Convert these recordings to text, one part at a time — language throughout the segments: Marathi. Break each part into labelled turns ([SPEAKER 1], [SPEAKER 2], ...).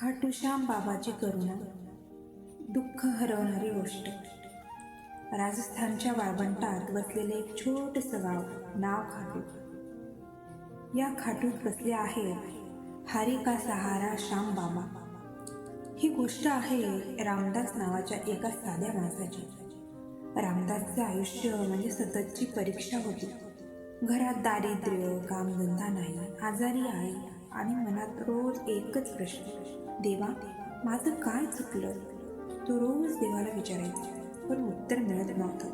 [SPEAKER 1] खाटूश्याम बाबाची करुणा दुःख हरवणारी गोष्ट. राजस्थानच्या वाळवंटात बसलेले एक छोटंसं गाव नाव खाटू. या खाटूत बसले आहेत हरी का सहारा श्याम बाबा. ही गोष्ट आहे रामदास नावाच्या एका साध्या माणसाची. रामदासचं आयुष्य म्हणजे सततची परीक्षा होती. घरात दारिद्र्य कामधंदा नाही आजारी आई आणि मनात रोज एकच प्रश्न. देवा माझं काय चुकलं? तो रोज देवाला विचारायचा पण उत्तर मिळत नव्हतं.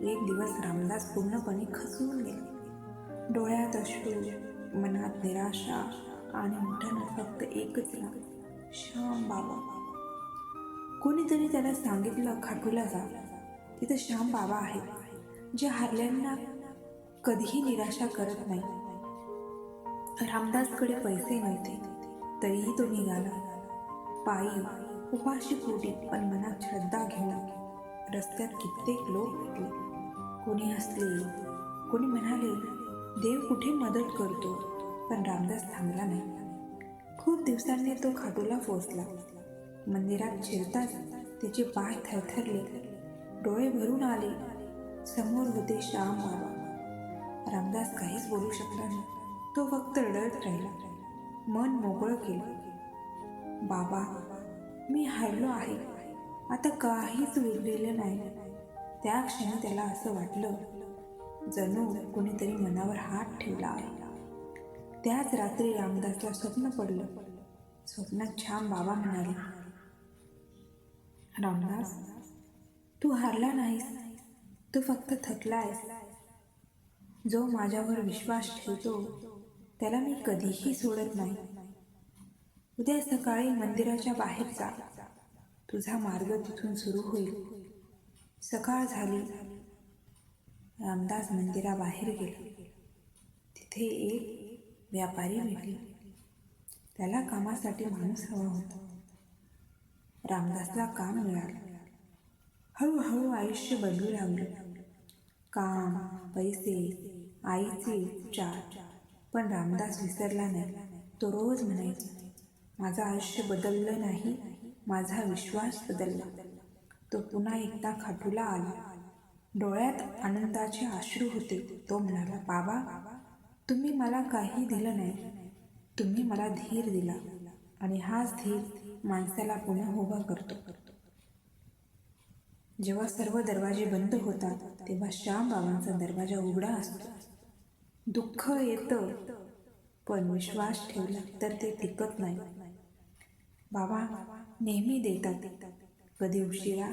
[SPEAKER 1] एक दिवस रामदास पूर्णपणे खचून गेले. डोळ्यात अश्रू मनात निराशा आणि मोठ्यानं फक्त एकच नाव श्याम बाबा. कोणीतरी त्याला सांगितलं खाटूला जा. तिथं श्याम बाबा आहेत जे हारल्यांना कधीही निराशा करत नाही. रामदासकडे पैसे नव्हते. तरीही तो निघाला. पायी उपाशी पोटी पण मनात श्रद्धा घेऊन रस्त्यात कित्येक लोक भेटले. कोणी हसले कोणी म्हणाले देव कुठे मदत करतो? पण रामदास थांबला नाही. खूप दिवसांनी तो खाटूला पोचला मंदिरात शिरताच त्याचे पाय थरथरले. डोळे भरून आले. समोर होते श्याम बाबा. रामदास काहीच बोलू शकला नाही. तो फक्त रडत राहिला. मन मोकळं केलं. बाबा मी हरलो आहे. आता काहीच उरलेलं नाही. त्या क्षणी त्याला असं वाटलं जणू कुणीतरी मनावर हात ठेवला आहे. त्याच रात्री रामदासला स्वप्न पडलं. स्वप्नात छान बाबा म्हणाले रामदास तू हारला नाहीस. तू फक्त थकला आहेस जो माझ्यावर विश्वास ठेवतो त्याला मी कधीही सोडत नाही. उद्या सकाळी मंदिराच्या बाहेर जा. तुझा मार्ग तिथून सुरू होईल. सकाळ झाली. रामदास मंदिराबाहेर गेला. तिथे एक व्यापारी भेटले. त्याला कामासाठी माणूस हवा होता. रामदासला काम मिळालं. हळूहळू आयुष्य बदलू लागलं. काम पैसे आईचे उपचार पण रामदास विसरला नाही. तो रोज म्हणायचा माझं आयुष्य बदललं नाही माझा विश्वास बदलला. तो पुन्हा एकदा खाटूला आला. डोळ्यात आनंदाचे अश्रू होते. तो म्हणाला बाबा तुम्ही मला काही दिलं नाही. तुम्ही मला धीर दिला. आणि हाच धीर माणसाला पुन्हा उभा करतो. जेव्हा सर्व दरवाजे बंद होतात तेव्हा श्याम बाबांचा दरवाजा उघडा असतो. दुःख येतं पण विश्वास ठेवला तर ते टिकत नाही. बाबा नेहमी देतात. कधी उशिरा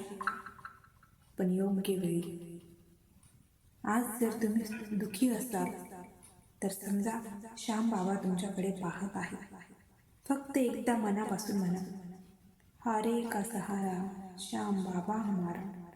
[SPEAKER 1] पण योग्य वेळी. आज जर तुम्ही दुःखी असाल तर समजा श्याम बाबा तुमच्याकडे पाहत आहे फक्त एकदा मनापासून म्हणा हरे का सहारा श्याम बाबा हमारा.